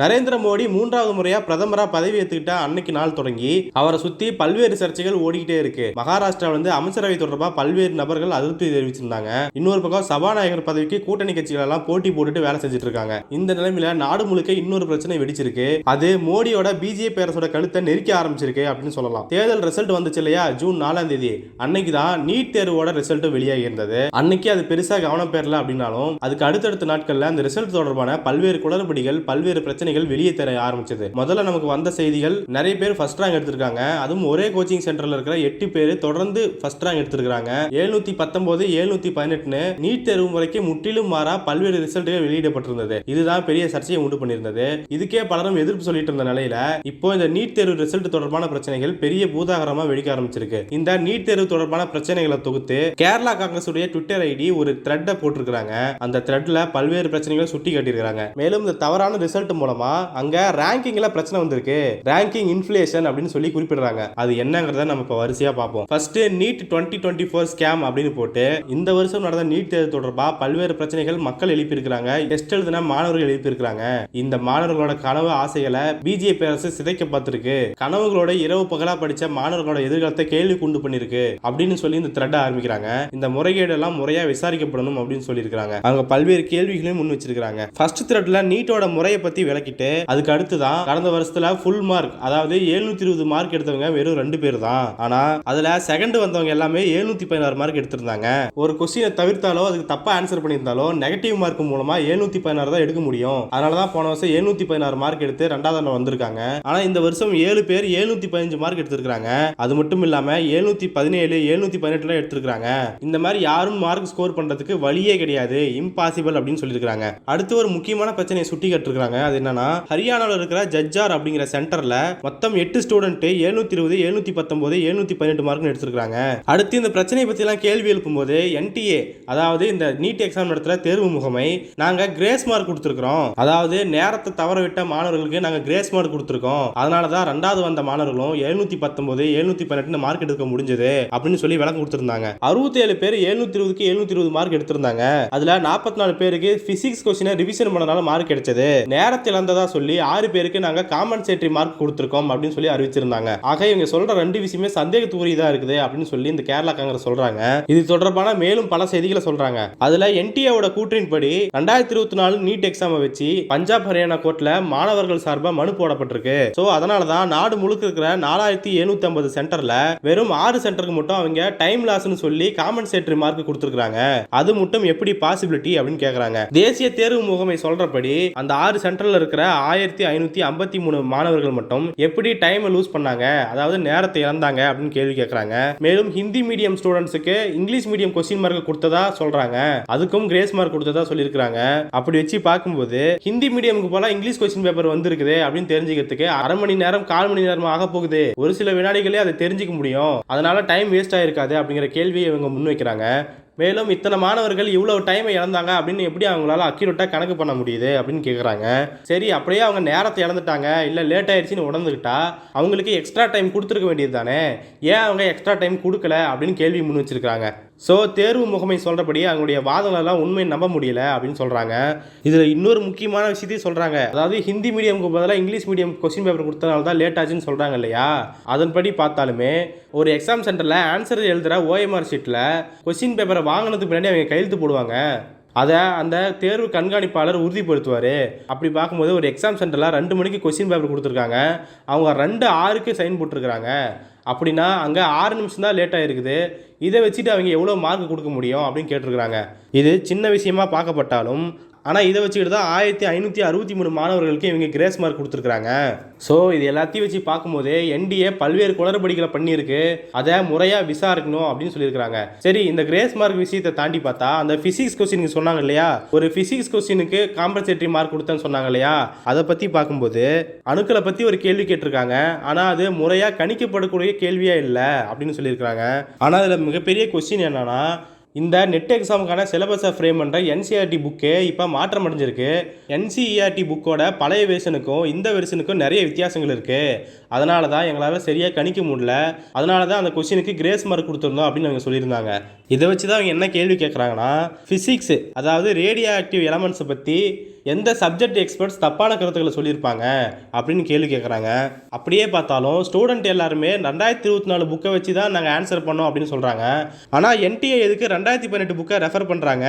நரேந்திர மோடி மூன்றாவது முறையா பிரதமரா பதவி ஏத்துக்கிட்ட அன்னைக்கு நாள் தொடங்கி அவரை சுத்தி பல்வேறு சர்ச்சைகள் ஓடிக்கிட்டே இருக்கு. மகாராஷ்டிராவில் வந்து அமைச்சரவை தொடர்பா பல்வேறு நபர்கள் அதிருப்தி தெரிவிச்சிருந்தாங்க. இன்னொரு பக்கம் சபாநாயகர் பதவிக்கு கூட்டணி கட்சிகள் எல்லாம் போட்டி போட்டுட்டு வேலை செஞ்சுட்டு இருக்காங்க. இந்த நிலைமையில நாடு முழுக்க இன்னொரு பிரச்சனை வெடிச்சிருக்கு. அது மோடியோட பிஜேபி அரசோட கழுத்தை நெருக்க ஆரம்பிச்சிருக்கு அப்படின்னு சொல்லலாம். தேர்தல் ரிசல்ட் வந்துச்சு இல்லையா? ஜூன் நாலாம் தேதி. அன்னைக்கு தான் நீட் தேர்வோட ரிசல்ட் வெளியாகி இருந்தது. அன்னைக்கு அது பெருசா கவனம் பெறல அப்படின்னாலும் அதுக்கு அடுத்தடுத்த நாட்கள்ல அந்த ரிசல்ட் தொடர்பான பல்வேறு குளறுபடிகள் பல்வேறு பிரச்சனை பிரச்சனைகள் வெளியே தர ஆரம்பிச்சது. முதல்ல நமக்கு வந்த செய்திகள் நிறைய பேர் ஃபர்ஸ்ட் ரேங்க் எடுத்திருக்காங்க. அதுவும் ஒரே கோச்சிங் சென்டர்ல இருக்கிற எட்டு பேர் தொடர்ந்து ஃபர்ஸ்ட் ரேங்க் எடுத்திருக்காங்க எழுநூத்தி பத்தொன்பது எழுநூத்தி பதினெட்டுன்னு நீட் தேர்வு முறைக்கு முற்றிலும் மாறா பல்வேறு ரிசல்ட்டுகள் வெளியிடப்பட்டிருந்தது. இதுதான் பெரிய சர்ச்சையை உண்டு பண்ணியிருந்தது. இதுக்கே பலரும் எதிர்ப்பு சொல்லிட்டு இருந்த நிலையில இப்போ இந்த நீட் தேர்வு ரிசல்ட் தொடர்பான பிரச்சனைகள் பெரிய பூதாகரமா வெடிக்க ஆரம்பிச்சிருக்கு. இந்த நீட் தேர்வு தொடர்பான பிரச்சனைகளை தொகுத்து கேரளா காங்கிரஸ் உடைய ட்விட்டர் ஐடி ஒரு த்ரெட்டை போட்டிருக்காங்க அந்த த்ரெட்ல பல்வேறு பிரச்சனைகளை சுட்டி காட்டியிருக்காங்க மேலும் இந்த தவறான ரிசல்ட் மூலம் அங்க ரேங்கிங்ல பிரச்சனை வந்திருக்கு. ரேங்கிங் இன்ஃபிளேஷன் அப்படின்னு சொல்லி குறிப்பிடுறாங்க. அது என்னங்கிறத நம்ம இப்போ வரிசையா பார்ப்போம். First NEET twenty twenty four scam அப்படின்னு போட்டு இந்த வருஷம் நடந்த நீட் தேர்வு தொடர்பா பல்வேறு பிரச்சனைகள் மக்கள் எழுப்பியிருக்கிறாங்க. டெஸ்ட் எழுதின மாணவர்கள் எழுப்பியிருக்கிறாங்க. இந்த மாணவர்களோட கனவு ஆசைகளை பிஜேபி அரசு சிதைக்க பார்த்திருக்கு. கனவுகளோட இரவு பகலா படிச்ச மாணவர்களோட எதிர்காலத்தை கேள்வி கொண்டு பண்ணிருக்கு அப்படின்னு சொல்லி இந்த த்ரெட் ஆரம்பிக்கிறாங்க. இந்த முறைகேடு எல்லாம் முறையா விசாரிக்கப்படணும் அப்படின்னு சொல்லியிருக்காங்க அவங்க பல்வேறு கேள்விகளையும் முன் வச்சிருக்காங்க ஃபர்ஸ்ட் த்ரெட்ல நீட்டோட முறையை பத்தி இறக்கிட்டு அதுக்கு அடுத்து தான் கடந்த வருஷத்துல ஃபுல் மார்க் அதாவது 720 இருபது மார்க் எடுத்தவங்க வெறும் ரெண்டு பேர் தான். ஆனா அதுல செகண்ட் வந்தவங்க எல்லாமே 716 பதினாறு மார்க் எடுத்திருந்தாங்க. ஒரு கொஸ்டினை தவிர்த்தாலோ அதுக்கு தப்பா ஆன்சர் பண்ணியிருந்தாலோ நெகட்டிவ் மார்க் மூலமா 716 பதினாறு தான் எடுக்க முடியும். அதனால தான் போன வருஷம் 716 பதினாறு மார்க் எடுத்து ரெண்டாவது வந்திருக்காங்க. ஆனா இந்த வருஷம் ஏழு பேர் 715 பதினஞ்சு மார்க் எடுத்திருக்காங்க அது மட்டும் இல்லாம 717 பதினேழு எழுநூத்தி பதினெட்டுல எடுத்திருக்காங்க இந்த மாதிரி யாரும் மார்க் ஸ்கோர் பண்றதுக்கு வழியே கிடையாது. இம்பாசிபிள் அப்படின்னு சொல்லியிருக்காங்க அடுத்து ஒரு முக்கியமான பிரச்சனையை சுட்டி கட்டிருக்காங்க அது என்னன்னா ஹரியானாவில் இருக்கிற ஜட்ஜார் அப்படிங்கிற சென்டர்ல மொத்தம் எட்டு ஸ்டூடெண்ட் எழுநூத்தி இருபது எழுநூத்தி பத்தொன்பது எழுநூத்தி பதினெட்டு மார்க் எடுத்திருக்காங்க அடுத்து இந்த பிரச்சனையை பத்தி எல்லாம் கேள்வி எழுப்பும்போது என்டிஏ அதாவது இந்த நீட் எக்ஸாம் நடத்துற தேர்வு முகமை நாங்க கிரேஸ் மார்க் கொடுத்துருக்கோம் அதாவது நேரத்தை தவற விட்ட மாணவர்களுக்கு நாங்க கிரேஸ் மார்க் கொடுத்துருக்கோம். அதனால தான் ரெண்டாவது வந்த மாணவர்களும் எழுநூத்தி பத்தொன்பது எழுநூத்தி பன்னெண்டு மார்க் எடுக்க முடிஞ்சது அப்படின்னு சொல்லி விளக்கம் கொடுத்திருந்தாங்க. அறுபத்தி ஏழு பேர் எழுநூத்தி இருபதுக்கு எழுநூத்தி இருபது மார்க் எடுத்திருந்தாங்க. அதுல நாற்பத்தி நாலு பேருக்கு பிசிக்ஸ் கொஸ்டினை ரிவிஷன் பண்ணனால மார்க் கிடைச்சது. நேரத்தில் இழந்ததா சொல்லி ஆறு பேருக்கு நாங்க காம்பன்சேட்டரி மார்க் கொடுத்துருக்கோம் அப்படின்னு சொல்லி அறிவிச்சிருந்தாங்க. ஆக இவங்க சொல்ற ரெண்டு விஷயமே சந்தேகத்துக்குரியதா இருக்குது அப்படின்னு சொல்லி இந்த கேரளா காங்கிரஸ் சொல்றாங்க. இது தொடர்பான மேலும் பல செய்திகளை சொல்றாங்க. அதுல என்டிஏவோட கூற்றின்படி ரெண்டாயிரத்தி இருபத்தி நாலு நீட் எக்ஸாமை வச்சு பஞ்சாப் ஹரியானா கோர்ட்ல மாணவர்கள் சார்பாக மனு போடப்பட்டிருக்கு. சோ அதனால தான் நாடு முழுக்க இருக்கிற நாலாயிரத்தி எழுநூத்தி ஐம்பது சென்டர்ல வெறும் ஆறு சென்டருக்கு மட்டும் அவங்க டைம் லாஸ்னு சொல்லி காம்பன்சேட்டரி மார்க் கொடுத்துருக்காங்க அது மட்டும் எப்படி பாசிபிலிட்டி அப்படின்னு கேக்குறாங்க. தேசிய தேர்வு முகமை சொல்றபடி அந்த ஆறு சென்டர்ல இருக்கிற ஆயிரத்தி ஐநூத்தி ஐம்பத்தி மூணு மாணவர்கள் மட்டும் எப்படி டைமை லூஸ் பண்ணாங்க? அதாவது நேரத்தை இழந்தாங்க அப்படின்னு கேள்வி கேட்குறாங்க மேலும் ஹிந்தி மீடியம் ஸ்டூடெண்ட்ஸுக்கு இங்கிலீஷ் மீடியம் கொஸ்டின் மார்க் கொடுத்ததா சொல்றாங்க. அதுக்கும் கிரேஸ் மார்க் கொடுத்ததா சொல்லியிருக்கிறாங்க. அப்படி வச்சு பார்க்கும்போது ஹிந்தி மீடியமுக்கு போல இங்கிலீஷ் கொஸ்டின் பேப்பர் வந்திருக்குது அப்படின்னு தெரிஞ்சுக்கிறதுக்கு அரை மணி நேரம் கால் மணி நேரம் ஆக போகுது. ஒரு சில வினாடிகளே அதை தெரிஞ்சுக்க முடியும். அதனால டைம் வேஸ்ட் ஆயிருக்காது அப்படிங்கிற கேள்வியை இவங்க முன்வைக்கிறாங்க. மேலும் இத்தனை மாணவர்கள் இவ்வளவு டைமை இழந்தாங்க அப்படின்னு எப்படி அவங்களால அக்யூரேட்டாக கணக்கு பண்ண முடியுது அப்படின்னு கேட்குறாங்க சரி அப்படியே அவங்க நேரத்தை இழந்துட்டாங்க. இல்லை லேட் ஆயிடுச்சுன்னு உணர்ந்துக்கிட்டா அவங்களுக்கு எக்ஸ்ட்ரா டைம் கொடுத்துருக்க வேண்டியது தானே ஏன் அவங்க எக்ஸ்ட்ரா டைம் கொடுக்கல அப்படின்னு கேள்வி முன் வச்சிருக்காங்க ஸோ தேர்வு முகமை சொல்கிறபடி அவங்களுடைய வாதங்களெல்லாம் உண்மை நம்ப முடியல அப்படின்னு சொல்கிறாங்க இதில் இன்னொரு முக்கியமான விஷயத்தையும் சொல்கிறாங்க அதாவது ஹிந்தி மீடியமுக்கு பதிலாக இங்கிலீஷ் மீடியம் கொஸ்டின் பேப்பர் கொடுத்தனால தான் லேட் ஆச்சுன்னு சொல்கிறாங்க இல்லையா? அதன்படி பார்த்தாலுமே ஒரு எக்ஸாம் சென்டரில் ஆன்சர் எழுதுகிற ஓஎம்ஆர் ஷீட்டில் கொஸ்டின் பேப்பரை வாங்கினதுக்கு பின்னாடி அவங்க கையெழுத்து போடுவாங்க. அதை அந்த தேர்வு கண்காணிப்பாளர் உறுதிப்படுத்துவார். அப்படி பார்க்கும்போது ஒரு எக்ஸாம் சென்டரில் ரெண்டு மணிக்கு கொஸ்டின் பேப்பர் கொடுத்துருக்காங்க. அவங்க ரெண்டு ஆறுக்கு சைன் போட்டிருக்கிறாங்க. அப்படின்னா அங்கே ஆறு நிமிஷம் தான் லேட் ஆகிருக்குது இதை வச்சுட்டு அவங்க எவ்வளோ மார்க் கொடுக்க முடியும் அப்படின்னு கேட்டிருக்கிறாங்க. இது சின்ன விஷயமா பார்க்கப்பட்டாலும் ஆனால் இதை வச்சுக்கிட்டு தான் ஆயிரத்தி ஐநூற்றி அறுபத்தி மூணு மாணவர்களுக்கு இவங்க கிரேஸ் மார்க் கொடுத்துருக்காங்க ஸோ இது எல்லாத்தையும் வச்சு பார்க்கும்போது என்டிஏ பல்வேறு குளறுபடிகளை பண்ணியிருக்கு. அதை முறையாக விசாரிக்கணும் அப்படின்னு சொல்லியிருக்காங்க சரி இந்த கிரேஸ் மார்க் விஷயத்தை தாண்டி பார்த்தா அந்த ஃபிசிக்ஸ் கொஸ்டினுக்கு சொன்னாங்க இல்லையா? ஒரு ஃபிசிக்ஸ் கொஸ்டினுக்கு காம்பன்சேட்டரி மார்க் கொடுத்தேன்னு சொன்னாங்க இல்லையா? அதை பற்றி பார்க்கும்போது அணுக்களை பற்றி ஒரு கேள்வி கேட்டிருக்காங்க. ஆனால் அது முறையாக கணிக்கப்படக்கூடிய கேள்வியாக இல்லை அப்படின்னு சொல்லியிருக்காங்க ஆனால் அதில் மிகப்பெரிய கொஸ்டின் என்னன்னா இந்த நெட் எக்ஸாமுக்கான சிலபஸை ஃப்ரேம் பண்ணுற என்சிஆர்டி புக்கே இப்போ மாற்றம் அடைஞ்சிருக்கு என்சிஇஆர்டி புக்கோட பழைய வெர்ஷனுக்கும் இந்த வெர்ஷனுக்கும் நிறைய வித்தியாசங்கள் இருக்குது அதனால தான் எங்களால் சரியாக கணிக்க முடியல. அதனால தான் அந்த கொஸ்டினுக்கு கிரேஸ் மார்க் கொடுத்துருந்தோம் அப்படின்னு அவங்க சொல்லியிருந்தாங்க. இதை வச்சு தான் அவங்க என்ன கேள்வி கேட்குறாங்கன்னா ஃபிசிக்ஸு அதாவது ரேடியோ ஆக்டிவ் எலமெண்ட்ஸை பற்றி எந்த சப்ஜெக்ட் எக்ஸ்பர்ட்ஸ் தப்பான கருத்துக்களை சொல்லியிருப்பாங்க அப்படின்னு கேள்வி கேட்குறாங்க. அப்படியே பார்த்தாலும் ஸ்டூடெண்ட் எல்லாருமே ரெண்டாயிரத்தி இருபத்தி நாலு புக்கை வச்சு தான் நாங்கள் ஆன்சர் பண்ணோம் அப்படின்னு சொல்கிறாங்க ஆனால் என்டிஏ எதுக்கு ரெண்டாயிரத்தி பதினெட்டு புக்கை ரெஃபர் பண்ணுறாங்க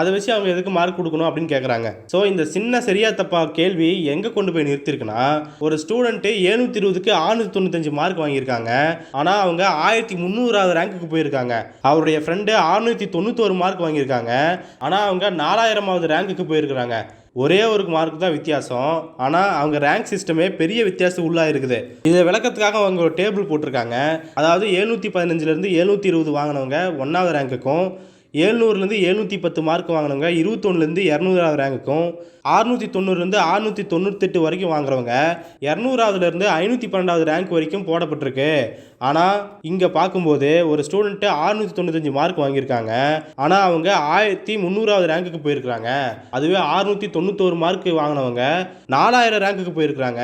அதை வச்சு அவங்க எதுக்கு மார்க் கொடுக்கணும் அப்படின்னு கேட்குறாங்க. ஸோ இந்த சின்ன சரியா தப்பா கேள்வி எங்கே கொண்டு போய் நிறுத்திருக்குன்னா ஒரு ஸ்டூடெண்ட்டு எழுநூத்தி இருபதுக்கு ஆறுநூத்தி தொண்ணூத்தஞ்சு மார்க் வாங்கியிருக்காங்க. ஆனால் அவங்க ஆயிரத்தி முந்நூறாவது ரேங்க்குக்கு போயிருக்காங்க. அவருடைய ஃப்ரெண்டு அறுநூத்தி தொண்ணூத்தோரு மார்க் வாங்கியிருக்காங்க. ஆனால் அவங்க நாலாயிரமாவது ரேங்க்குக்கு போயிருக்கிறாங்க. ஒரே ஒரு மார்க் தான் வித்தியாசம். ஆனால் அவங்க ரேங்க் சிஸ்டமே பெரிய வித்தியாசம் உள்ளாக இருக்குது. இதை விளக்கத்துக்காக அவங்க ஒரு டேபிள் போட்டிருக்காங்க. அதாவது எழுநூற்றி பதினஞ்சுலேருந்து எழுநூற்றி இருபது வாங்கினவங்க ஒன்றாவது ரேங்க்குக்கும் ஏழ்நூறுலேருந்து எழுநூற்றி பத்து மார்க் வாங்கினவங்க இருபத்தொன்னுலேருந்து இரநூறாவது ரேங்க்கும் அறுநூற்றி தொண்ணூறுலேருந்து அறுநூற்றி தொண்ணூத்தெட்டு வரைக்கும் வாங்குறவங்க இரநூறாவதுலேருந்து ஐநூற்றி பன்னெண்டாவது ரேங்க் வரைக்கும் போடப்பட்டிருக்கு. ஆனால் இங்கே பார்க்கும்போது ஒரு ஸ்டூடெண்ட்டு அறுநூற்றி தொண்ணூத்தஞ்சு மார்க் வாங்கியிருக்காங்க. ஆனால் அவங்க ஆயிரத்தி முந்நூறாவது ரேங்க்குக்கு போயிருக்கிறாங்க. அதுவே அறுநூற்றி தொண்ணூத்தோரு மார்க் வாங்கினவங்க நாலாயிரம் ரேங்க்குக்கு போயிருக்கிறாங்க.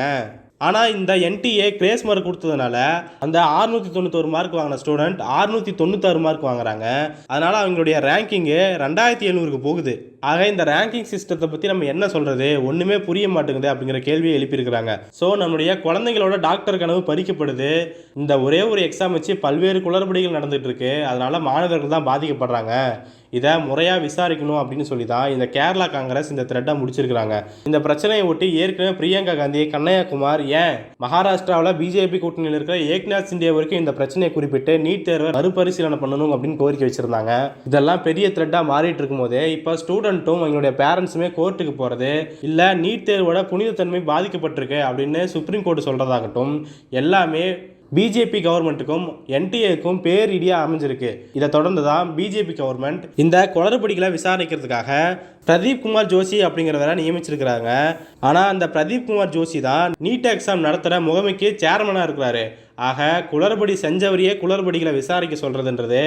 ஆனால் இந்த என்டிஏ கிரேஸ் மார்க் கொடுத்ததுனால அந்த ஆறுநூற்றி தொண்ணூத்தொரு மார்க் வாங்கின ஸ்டூடெண்ட் ஆறுநூற்றி தொண்ணூத்தாறு மார்க் வாங்குறாங்க. அதனால் அவங்களுடைய ரேங்கிங்கு ரெண்டாயிரத்தி எழுநூறுக்கு போகுது. ஆக இந்த ரேங்கிங் சிஸ்டத்தை பற்றி நம்ம என்ன சொல்கிறது ஒன்றுமே புரிய மாட்டேங்குது அப்படிங்கிற கேள்வியை எழுப்பியிருக்கிறாங்க. ஸோ நம்முடைய குழந்தைங்களோட டாக்டர் கனவு பறிக்கப்படுது. இந்த ஒரே ஒரு எக்ஸாம் வச்சு பல்வேறு குளறுபடிகள் நடந்துகிட்டு இருக்கு அதனால் மாணவர்கள் தான் பாதிக்கப்படுறாங்க. இதை முறையாக விசாரிக்கணும் அப்படின்னு சொல்லி தான் இந்த கேரளா காங்கிரஸ் இந்த த்ரெட்டை முடிச்சிருக்கிறாங்க. இந்த பிரச்சனையை ஒட்டி ஏற்கனவே பிரியங்கா காந்தி கண்ணையாகுமார் ஏன் மகாராஷ்டிராவில் பிஜேபி கூட்டணியில் இருக்கிற ஏக்நாத் சிண்டே வரைக்கும் இந்த பிரச்சனையை குறிப்பிட்டு நீட் தேர்வை மறுபரிசீலனை பண்ணணும் அப்படின்னு கோரிக்கை வச்சிருந்தாங்க. இதெல்லாம் பெரிய த்ரெட்டாக மாறிட்டு இருக்கும்போது இப்போ ஸ்டூடெண்ட்டும் அவங்களுடைய பேரண்ட்ஸுமே கோர்ட்டுக்கு போகிறது இல்லை நீட் தேர்வோட புனிதத்தன்மை பாதிக்கப்பட்டிருக்கு அப்படின்னு சுப்ரீம் கோர்ட் சொல்கிறதாகட்டும் எல்லாமே பிஜேபி கவர்மெண்ட்டுக்கும் என்டிஏக்கும் பேரிடியாக அமைஞ்சிருக்கு. இதை தொடர்ந்து தான் பிஜேபி கவர்மெண்ட் இந்த குளறுபடிகளை விசாரிக்கிறதுக்காக பிரதீப் குமார் ஜோஷி அப்படிங்கிறவரை நியமிச்சிருக்கிறாங்க. ஆனால் அந்த பிரதீப் குமார் ஜோஷி தான் நீட் எக்ஸாம் நடத்துகிற முகமைக்கு சேர்மனாக இருக்கிறாரு. ஆக குளறுபடி செஞ்சவரையே குளறுபடிகளை விசாரிக்க சொல்கிறதுன்றது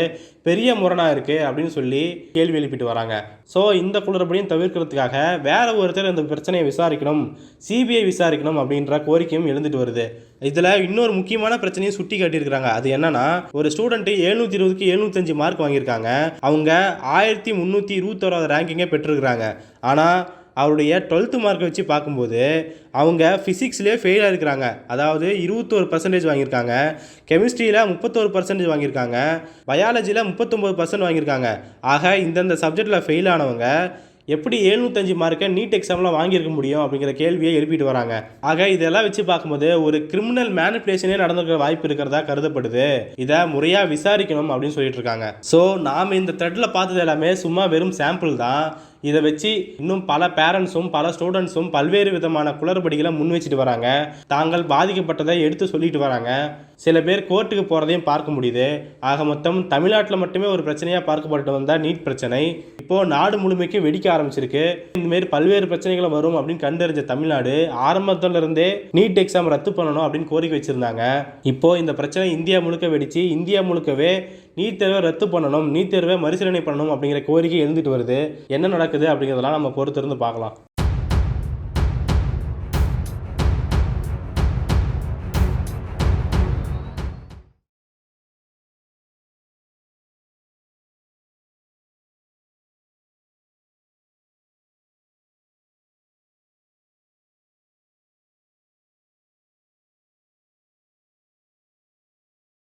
பெரிய முரணாக இருக்குது அப்படின்னு சொல்லி கேள்வி எழுப்பிட்டு வராங்க. ஸோ இந்த குளறுபடியும் தவிர்க்கிறதுக்காக வேற ஒருத்தர் இந்த பிரச்சனையை விசாரிக்கணும் சிபிஐ விசாரிக்கணும் அப்படின்ற கோரிக்கையும் எழுந்துட்டு வருது. இதில் இன்னொரு முக்கியமான பிரச்சனையும் சுட்டி காட்டியிருக்கிறாங்க. அது என்னன்னா ஒரு ஸ்டூடெண்ட்டு எழுநூற்றி இருபதுக்கு எழுநூத்தஞ்சு மார்க் வாங்கியிருக்காங்க. அவங்க ஆயிரத்தி முந்நூற்றி இருபத்தோராவது ரேங்கிங்கே பெற்றிருக்கிறாங்க. ஆனால் அவருடைய டுவெல்த்து மார்க்கை வச்சு பார்க்கும்போது அவங்க ஃபிசிக்ஸ்லேயே ஃபெயிலாக இருக்கிறாங்க. அதாவது இருபத்தோரு பர்சன்டேஜ் வாங்கியிருக்காங்க. கெமிஸ்ட்ரியில் முப்பத்தோரு பர்சன்டேஜ் வாங்கியிருக்காங்க. பயாலஜியில் முப்பத்தொம்போது பர்சன்ட் வாங்கியிருக்காங்க. ஆக இந்தந்த சப்ஜெக்டில் ஃபெயில் ஆனவங்க எப்படி எழுநூத்தஞ்சு மார்க்கை நீட் எக்ஸாமில் வாங்கியிருக்க முடியும் அப்படிங்கிற கேள்வியை எழுப்பிட்டு வராங்க. ஆக இதெல்லாம் வச்சு பார்க்கும்போது ஒரு கிரிமினல் மேனிப்புலேஷனே நடந்திருக்கிற வாய்ப்பு இருக்கிறதா கருதப்படுது. இதை முறையாக விசாரிக்கணும் அப்படின்னு சொல்லிட்டு இருக்காங்க. ஸோ நாம் இந்த த்ரெட்டில் பார்த்தது எல்லாமே சும்மா வெறும் சாம்பிள் தான். இதை வச்சு இன்னும் பல பேரண்ட்ஸும் பல ஸ்டூடெண்ட்ஸும் பல்வேறு விதமான குளறுபடிகளை முன் வச்சுட்டு வராங்க. தாங்கள் பாதிக்கப்பட்டதை எடுத்து சொல்லிட்டு வராங்க. சில பேர் கோர்ட்டுக்கு போகிறதையும் பார்க்க முடியுது. ஆக மொத்தம் தமிழ்நாட்டில் மட்டுமே ஒரு பிரச்சனையாக பார்க்கப்பட்டு வந்தால் நீட் பிரச்சனை. இப்போது நாடு முழுமைக்கு வெடிக்க ஆரம்பிச்சிருக்கு. இந்தமாரி பல்வேறு பிரச்சனைகளை வரும் அப்படின்னு கண்டறிஞ்ச தமிழ்நாடு ஆரம்பத்துல இருந்தே நீட் எக்ஸாம் ரத்து பண்ணணும் அப்படின்னு கோரிக்கை வச்சுருந்தாங்க. இப்போ இந்த பிரச்சனை இந்தியா முழுக்க வெடிச்சு இந்தியா முழுக்கவே நீட் தேர்வை ரத்து பண்ணணும் நீட் தேர்வை மறுசீலனை பண்ணணும் அப்படிங்கிற கோரிக்கை எழுந்துட்டு வருது. என்ன நடக்குது அப்படிங்கிறதெல்லாம் நம்ம பொறுத்திருந்து பார்க்கலாம்.